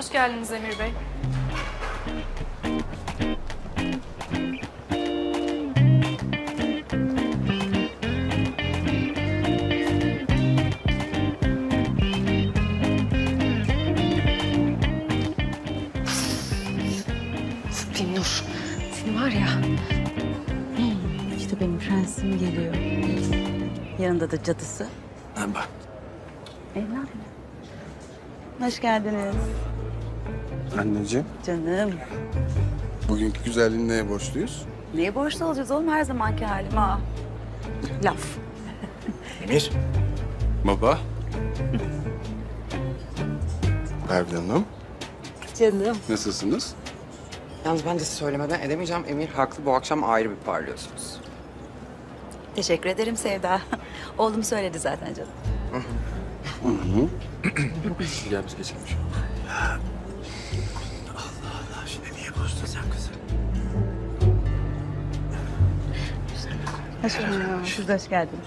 Hoş geldiniz Emir Bey. Binnur, seni var ya. İşte benim prensim geliyor. Yanında da cadısı. Merhaba. Evladım. Hoş geldiniz. Anneciğim, Canım. bugünkü güzelliğin neye borçluyuz? Neye borçlu olacağız oğlum her zamanki halim ha? Laf. Emir. Baba. Pervin Hanım, Canım. nasılsınız? Yalnız ben de size söylemeden edemeyeceğim. Emir haklı. Bu akşam ayrı bir parlıyorsunuz. Teşekkür ederim Sevda. Oğlum söyledi zaten canım. Gel biz Hoş de hoş geldiniz.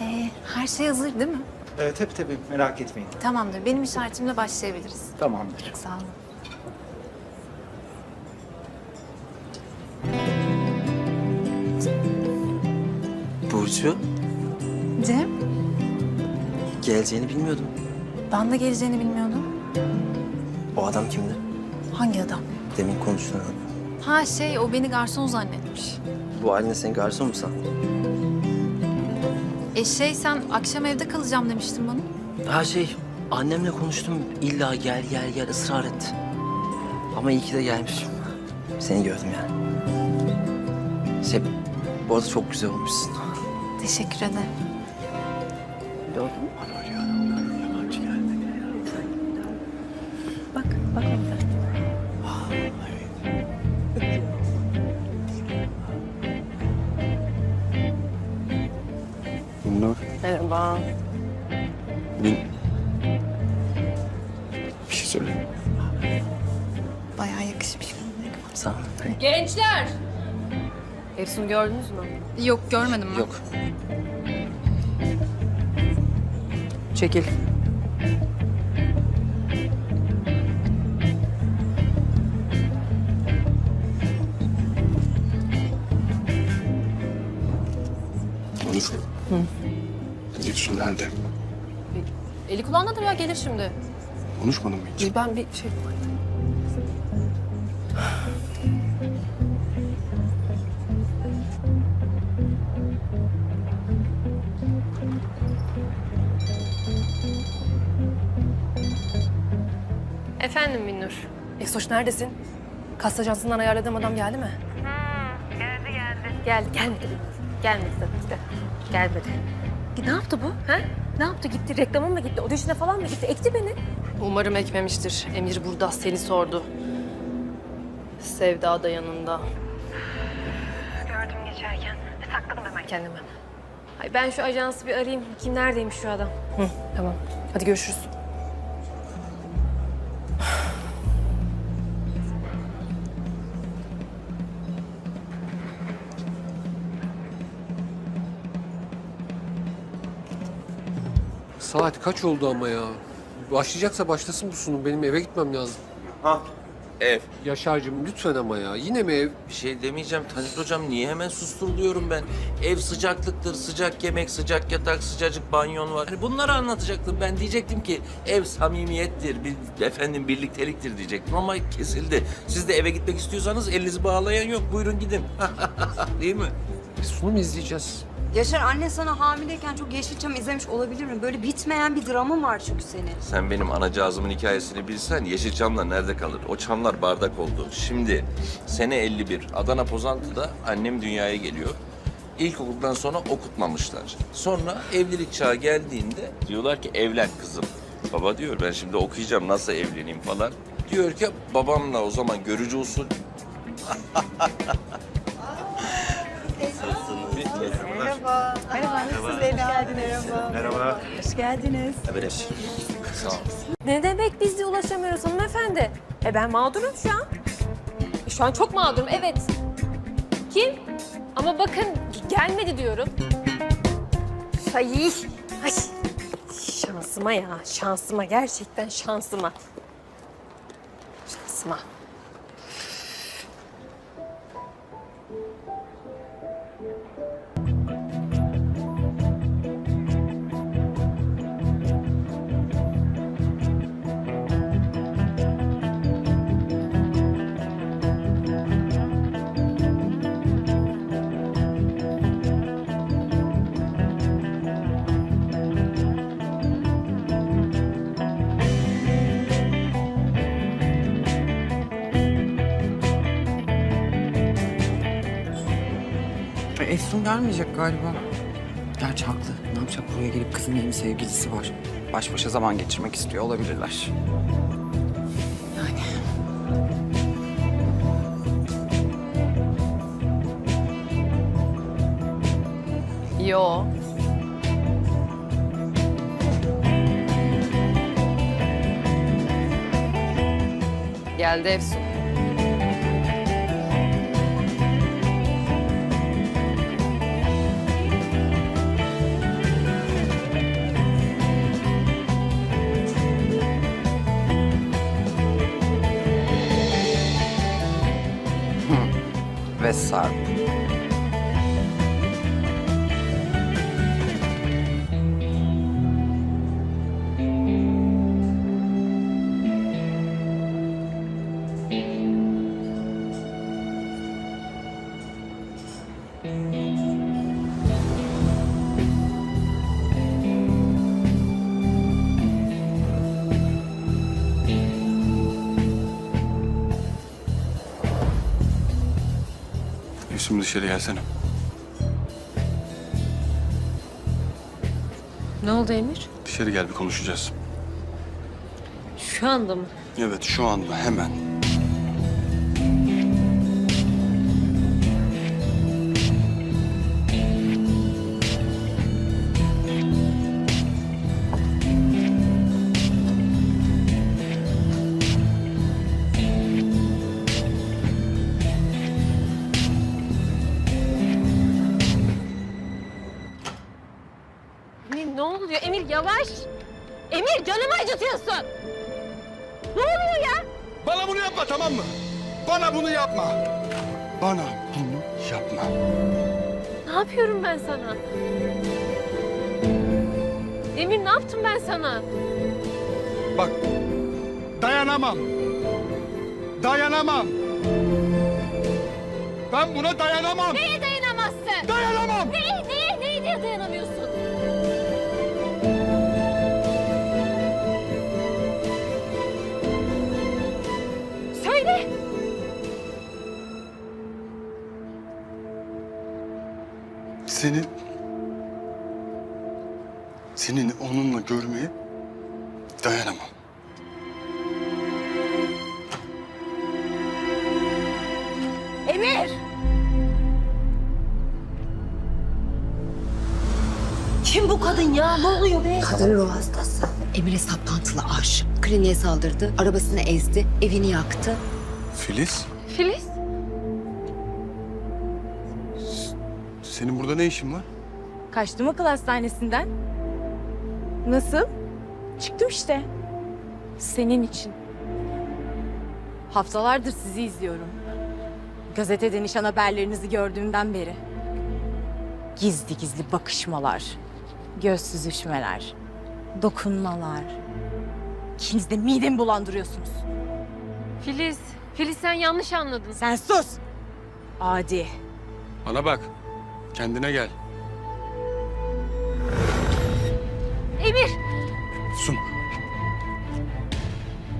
Ee, her şey hazır değil mi? Ee, tabii tabii merak etmeyin. Tamamdır. Benim işaretimle başlayabiliriz. Tamamdır. Sağ olun. Burcu, Cem, geleceğini bilmiyordum. ben de geleceğini bilmiyordum. O adam kimdi? Hangi adam? Demin konuştuğun adam. Ha şey, o beni garson zannetmiş. Bu haline sen garson mu sandın? E şey, sen akşam evde kalacağım demiştin bana. Ha şey, annemle konuştum. İlla gel gel gel ısrar etti. Ama iyi ki de gelmişim. Seni gördüm yani. Şey, bu arada çok güzel olmuşsun. Teşekkür ederim. Bak, Efsun'u gördünüz mü? Yok, görmedim ben. Yok. Çekil. Onur. Hı. Gülsün nerede? Eli kulağındadır ya gelir şimdi. Konuşmadın mı hiç? Ben bir şey... Efendim Binnur. Efsoş neredesin? Kas ajansından ayarladığım adam geldi mi? geldi geldi. Geldi gelmedi. Gelmedi tabii ki de. Gelmedi. Ne yaptı bu? Ha? Ne yaptı? Gitti reklama mı gitti? Audition'a falan mı gitti? Ekti beni. Umarım ekmemiştir. Emir burada seni sordu. Sevda da yanında. Gördüm geçerken. Sakladım hemen kendimi. Ay ben şu ajansı bir arayayım. Kim neredeymiş şu adam? Hı, tamam. Hadi görüşürüz. Saat kaç oldu ama ya? Başlayacaksa başlasın bu sunum. Benim eve gitmem lazım. Ha, ev. Yaşar'cığım lütfen ama ya. Yine mi ev? Bir şey demeyeceğim Taner Hocam. Niye hemen susturuluyorum ben? Ev sıcaklıktır, sıcak yemek, sıcak yatak, sıcacık banyon var. Hani bunları anlatacaktım. Ben diyecektim ki ev samimiyettir, bir, efendim birlikteliktir diyecektim ama kesildi. Siz de eve gitmek istiyorsanız elinizi bağlayan yok. Buyurun gidin. Değil mi? Biz sunum izleyeceğiz. Yaşar anne sana hamileyken çok Yeşilçam izlemiş olabilir mi? Böyle bitmeyen bir dramın var çünkü senin. Sen benim anacığızımın hikayesini bilsen Yeşilçam'la nerede kalır? O çamlar bardak oldu. Şimdi sene 51 Adana Pozantı'da annem dünyaya geliyor. İlkokuldan sonra okutmamışlar. Sonra evlilik çağı geldiğinde diyorlar ki evlen kızım. Baba diyor ben şimdi okuyacağım nasıl evleneyim falan. Diyor ki babamla o zaman görücü usul. Merhaba, nasılsınız? Hoş geldiniz. Merhaba. Hoş geldiniz. Sağ ol. Ne demek biz de ulaşamıyoruz hanımefendi? E ben mağdurum şu an. E şu an çok mağdurum evet. Kim? Ama bakın gelmedi diyorum. Ay, ay. Şans şansıma ya. Şansıma gerçekten şansıma. Şansıma. Efsun gelmeyecek galiba. Gerçi haklı. Ne yapacak buraya gelip kızın yeni sevgilisi var. Baş başa zaman geçirmek istiyor olabilirler. Yani Yo. Geldi Efsun. mais. Dışarı gelsene. Ne oldu Emir? Dışarı gel bir konuşacağız. Şu anda mı? Evet şu anda hemen. Bana bunu yapma. Bana bunu yapma. Ne yapıyorum ben sana? Emir ne yaptım ben sana? Bak dayanamam. Dayanamam. Ben buna dayanamam. Neye dayanamazsın? Dayanamam. Neye, neye, neye, neye dayanamıyorsun? Seni... Senin onunla görmeye dayanamam. Emir! Kim bu kadın ya? Ne oluyor be? Kadın ruh hastası. Emir'e saplantılı aşık. Kliniğe saldırdı, arabasını ezdi, evini yaktı. Filiz, Filiz? Senin burada ne işin var? Kaçtım akıl hastanesinden. Nasıl? Çıktım işte. Senin için. Haftalardır sizi izliyorum. Gazetede nişan haberlerinizi gördüğümden beri. Gizli gizli bakışmalar, göz süzüşmeler, dokunmalar. İkiniz de midemi bulandırıyorsunuz. Filiz. Filiz sen yanlış anladın. Sen sus! Adi. Bana bak. Kendine gel. Emir! Sun.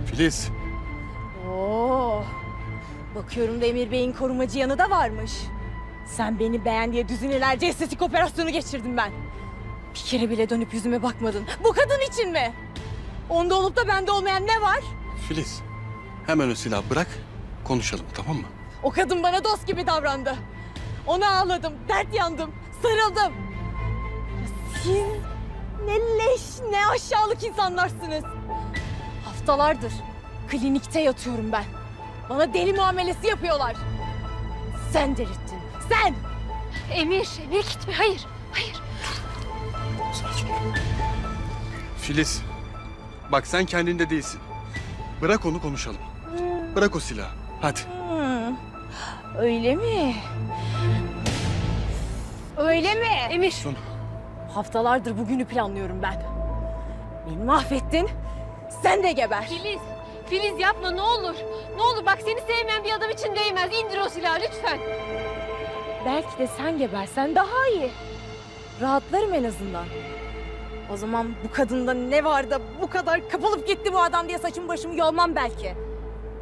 Filiz. Oo. Bakıyorum da Emir Bey'in korumacı yanı da varmış. Sen beni beğen diye düzinelerce estetik operasyonu geçirdim ben. Bir kere bile dönüp yüzüme bakmadın. Bu kadın için mi? Onda olup da bende olmayan ne var? Filiz. Hemen o silahı bırak. Konuşalım tamam mı? O kadın bana dost gibi davrandı. Ona ağladım, dert yandım, sarıldım. Siz ne leş, ne aşağılık insanlarsınız. Haftalardır klinikte yatıyorum ben. Bana deli muamelesi yapıyorlar. Sen delirttin, sen! Emir, Emir gitme. Hayır, hayır. Filiz. Bak sen kendinde değilsin. Bırak onu konuşalım. Bırak o silahı. Hadi. Öyle mi? Öyle mi? Emir. Son. Haftalardır bugünü planlıyorum ben. Beni mahvettin. Sen de geber. Filiz, Filiz yapma ne olur. Ne olur bak seni sevmeyen bir adam için değmez. İndir o silahı lütfen. Belki de sen gebersen daha iyi. Rahatlarım en azından. O zaman bu kadında ne var da bu kadar kapılıp gitti bu adam diye saçımı başımı yolmam belki.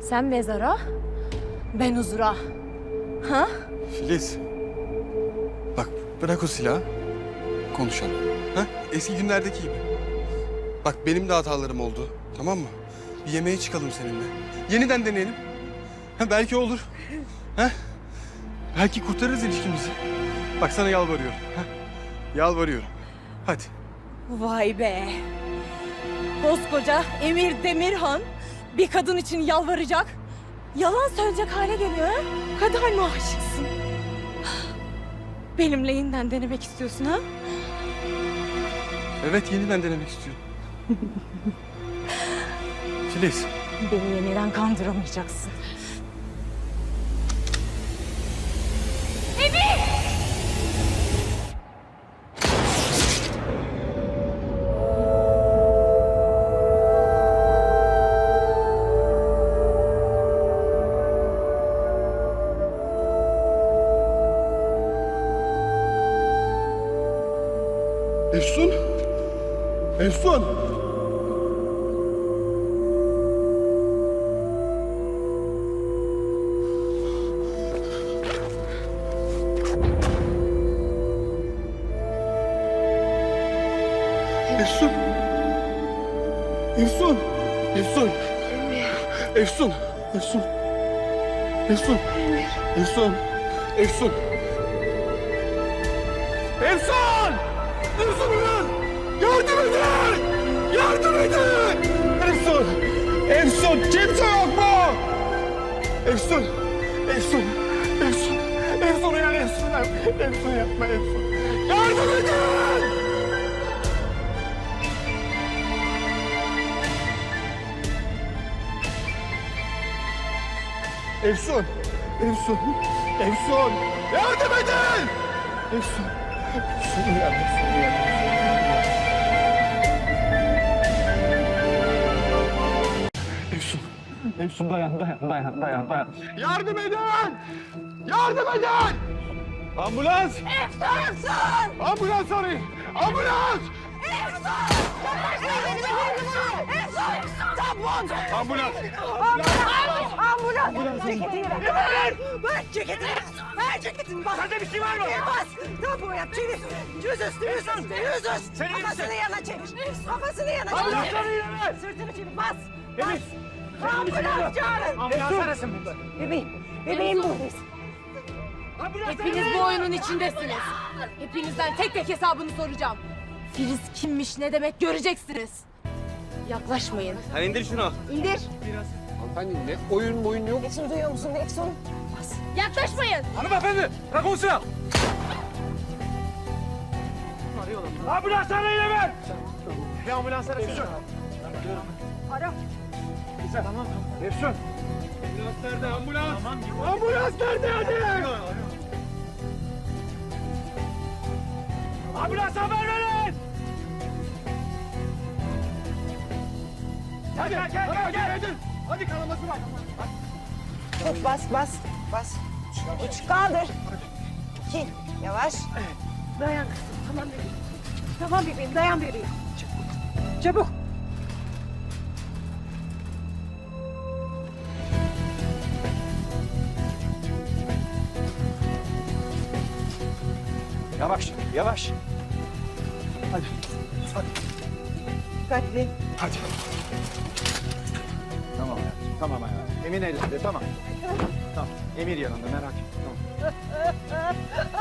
Sen mezara, ben huzura. Ha? Filiz. Bırak o silahı. Konuşalım. Ha? Eski günlerdeki gibi. Bak benim de hatalarım oldu. Tamam mı? Bir yemeğe çıkalım seninle. Yeniden deneyelim. Ha, belki olur. Ha? Belki kurtarırız ilişkimizi. Bak sana yalvarıyorum. Ha? Yalvarıyorum. Hadi. Vay be. Koskoca Emir Demirhan bir kadın için yalvaracak, yalan söyleyecek hale geliyor ha? Kadar mı aşıksın? Benimle yeniden denemek istiyorsun ha? Evet yeniden denemek istiyorum. Filiz. Beni yeniden kandıramayacaksın. Efsun. Efsun. Efsun. Efsun. Efsun. Efsun. Efsun. Efsun. Efsun. Efsun. Efsun! Efsun! Kimse yok mu? Efsun! Efsun! Efsun! Efsun uyan Efsun! Efsun yapma Efsun! Yardım edin! Efsun! Efsun! Efsun! Yardım edin! Efsun! Efsun uyan Efsun uyan! Efsun dayan dayan dayan dayan dayan! Yardım edin! Yardım edin! Ambulans! Efsun! Ambulans arayın! Ambulans! Ambulans! Ambulans! Ceketini ver! Ver ceketini! Ver ceketini! Bas! Sende bir şey var mı? Bas! Tabu yap! Çevir! Yüz üstü! Yüz üstü! Yüz üstü! Kafasını yana çevir! Kafasını yana çevir! Ambulansları yine Sırtını çevir! Bas! Temiz! Ambulans çağırın! Ambulans arasın burada! Bebeğim! Bebeğim buradayız! Hepiniz bu oyunun içindesiniz. Hepinizden tek tek hesabını soracağım. Filiz kimmiş ne demek göreceksiniz. Yaklaşmayın. Sen indir şunu. İndir. Hanımefendi ne oyun oyun yok. Sesini duyuyor musun? Ekson. Bas. Yaklaşmayın. Hanımefendi bırak o silahı. Ambulans arayın hemen. Bir ambulans arasın. Ara. Güzel. Tamam tamam. Efsun. Ambulans nerede ambulans? Ambulans nerede hadi? Ambulans haber verin. Hadi gel gel gel. gel. Hadi, hadi kanaması var. Tut bas bas bas. Üç kaldır. İki. Yavaş. Dayan kızım. Tamam bebeğim. Tamam bebeğim. Dayan bebeğim. Çabuk. Yavaş yavaş. Hadi. Hadi. Dikkatli. Hadi. Tamam hayatım. Tamam hayatım. Emin elinde tamam. Tamam. Emir yanında merak etme. Tamam.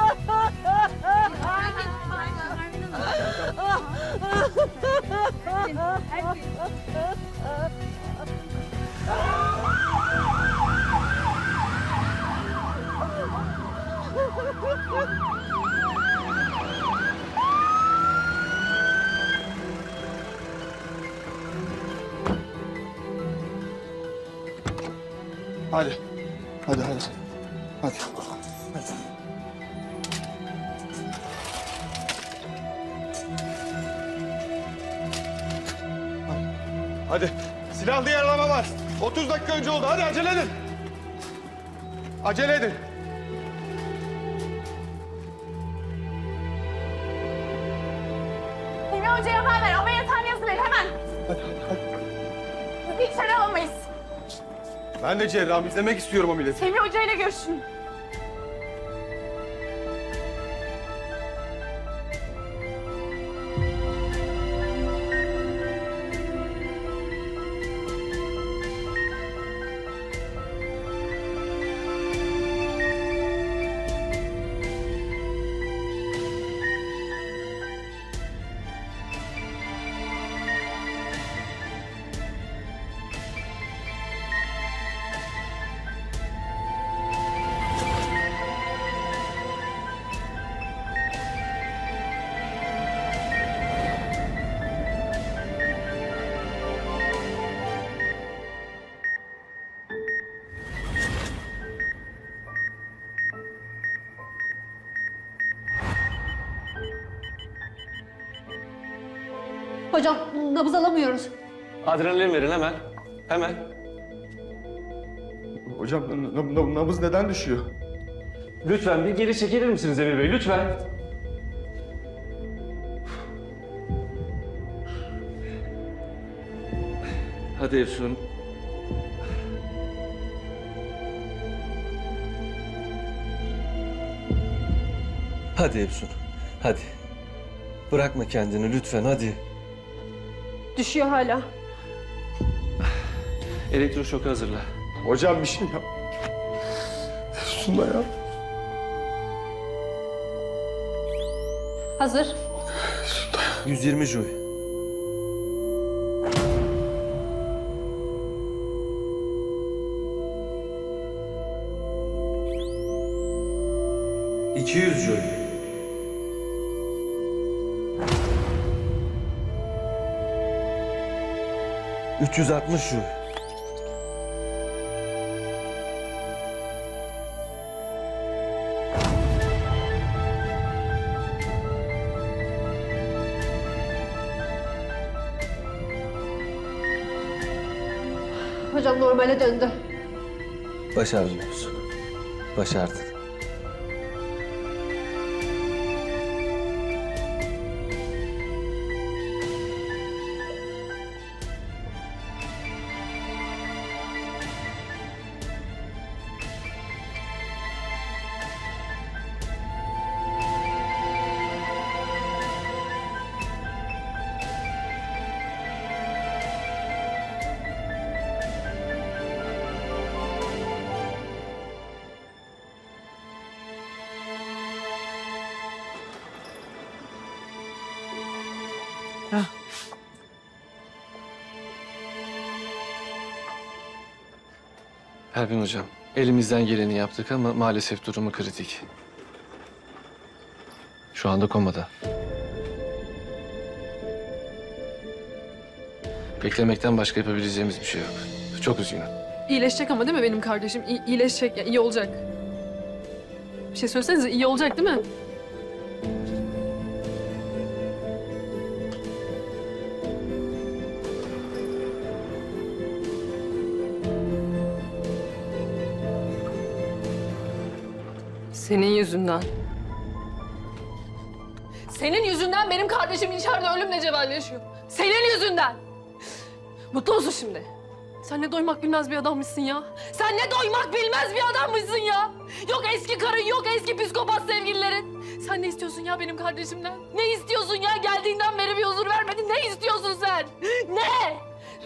Hadi. Hadi hadi. Hadi. Hadi. Silahlı yaralama var. 30 dakika önce oldu. Hadi acele edin. Acele edin. Ben de cerrahım. izlemek istiyorum ameliyatı. Hilmi Hoca ile görüşün. Hocam nabız alamıyoruz. Adrenalin verin hemen. Hemen. Hocam nabız neden düşüyor? Lütfen bir geri çekilir misiniz Emir Bey? Lütfen. Hadi Efsun. Hadi Efsun. Hadi. Bırakma kendini lütfen hadi. Düşüyor hala. Elektroşoku hazırla. Hocam bir şey yap. Suna ya. Hazır. 120 joule. İki yüz joule. 360 ruh. Hocam normale döndü. Başarıyorsun. Başardın. Pervin Hocam, elimizden geleni yaptık ama maalesef durumu kritik. Şu anda komada. Beklemekten başka yapabileceğimiz bir şey yok. Çok üzgünüm. İyileşecek ama değil mi benim kardeşim? İyi, iyileşecek, ya, iyi olacak. Bir şey söylesenize iyi olacak değil mi? Senin yüzünden. Senin yüzünden benim kardeşim içeride ölümle cebelleşiyor. Senin yüzünden. Mutlu musun şimdi? Sen ne doymak bilmez bir adammışsın ya. Sen ne doymak bilmez bir adammışsın ya. Yok eski karın, yok eski psikopat sevgililerin. Sen ne istiyorsun ya benim kardeşimden? Ne istiyorsun ya? Geldiğinden beri bir huzur vermedin. Ne istiyorsun sen? Ne?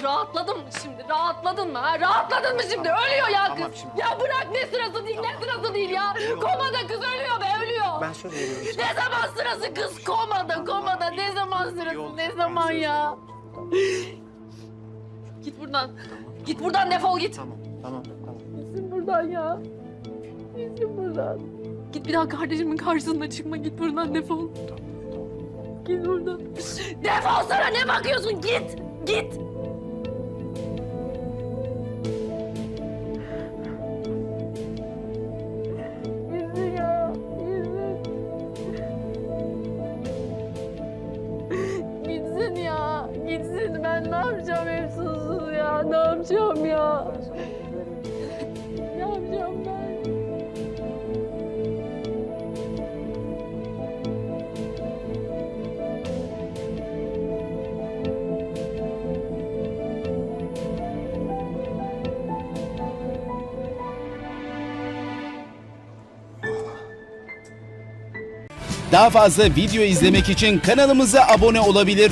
Rahatladın mı şimdi? Rahatladın mı ha? Rahatladın mı şimdi? Ölüyor ya kız. Ya bırak ne sırası değil, ne sırası değil ya. Komada kız ölüyor be, ölüyor. Ben söz veriyorum. Ne zaman sırası kız komada komada ne zaman sırası ne zaman ya? Git buradan. Git buradan defol git. Tamam, tamam, tamam. Gitsin buradan ya. Gitsin buradan. Git bir daha kardeşimin karşısına çıkma git buradan defol. Git buradan. Defol sana ne bakıyorsun git. Git. Yapacağım ya? Ne yapacağım ben? Daha fazla video izlemek için kanalımıza abone olabilir.